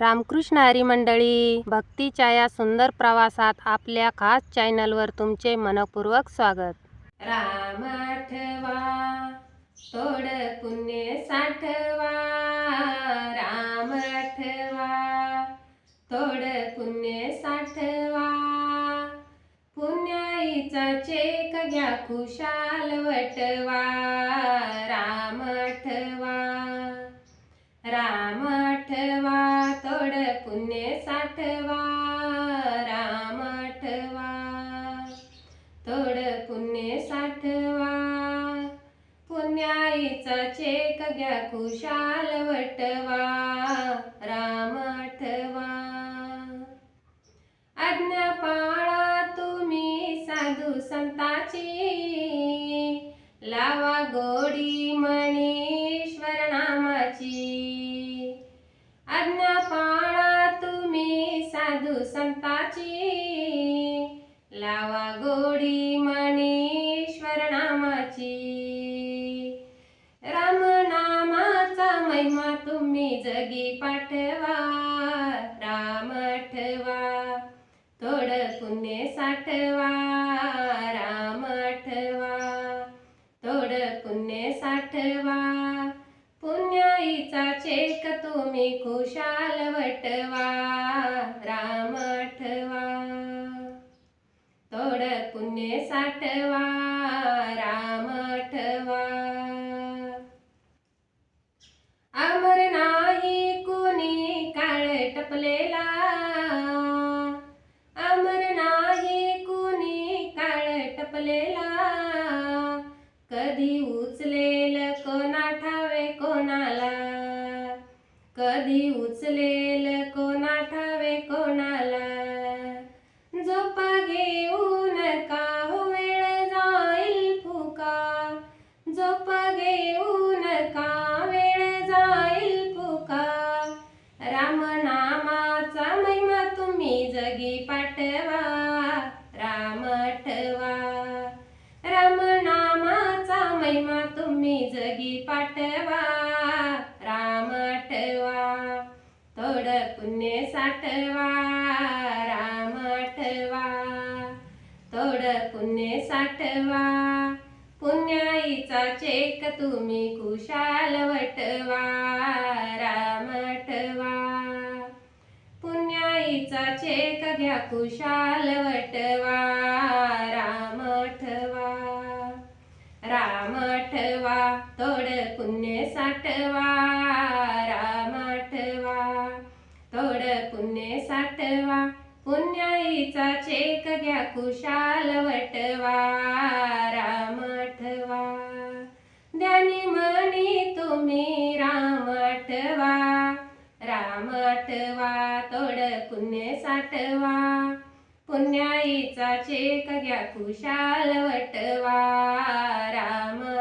रामकृष्ण हरी मंडळी भक्तीच्या या सुंदर प्रवासात आपल्या खास चॅनलवर तुमचे मनपूर्वक स्वागत. राम आठवा थोड पुण्य साठवा. राम आठवा थोड पुण्य साठवा. पुण्याईचा चेक घ्या खुशाल वटवा. राम आठवा राम आठवा राम आठवा थोड पुण्य साठवा. पुण्याईचा चेक घ्या खुशाल वटवा राम आठवा. आज्ञा पाळा तुम्ही साधू संताची. लावा गोडी मणीश्वर गोडी मणीश्वर नामाची. राम नामाचा महिमा तुम्ही जगी पाठवा राम आठवा थोड पुण्य साठवा राम आठवा थोड पुण्य साठवा. पुण्याईचा चेक तुम्ही खुशाल वटवा राम पुण्य साठवा राम आठवा। अमर नाही कोणी काळ टपलेला। अमर नाही कोणी काळ टपलेला। कधी उचलेल कोणा ठावे कोणाला। कधी उचलेल कोणा ठावे कोणाला। नामाचा महिमा तुम्ही जगी पाठवा राम आठवा. राम नामाचा महिमा तुम्ही जगी पाठवा राम आठवा. थोड पुण्य साठवा राम आठवा. थोड पुण्य साठवा पुण्याईचा चेक तुम्ही कुशाल वटवा. चेक घ्या कुशाल वटवा राम आठवा राम पुण्य साठवा. राम तोड पुण्य साठवा. पुण्याईचा चेक घ्या कुशाल वटवा. रामठवा ध्यानी मनी तुम्ही रामठवा राम आठवा तोड पुण्य साठवा. पुण्याईचा चेक घ्या कुशाल वटवा. राम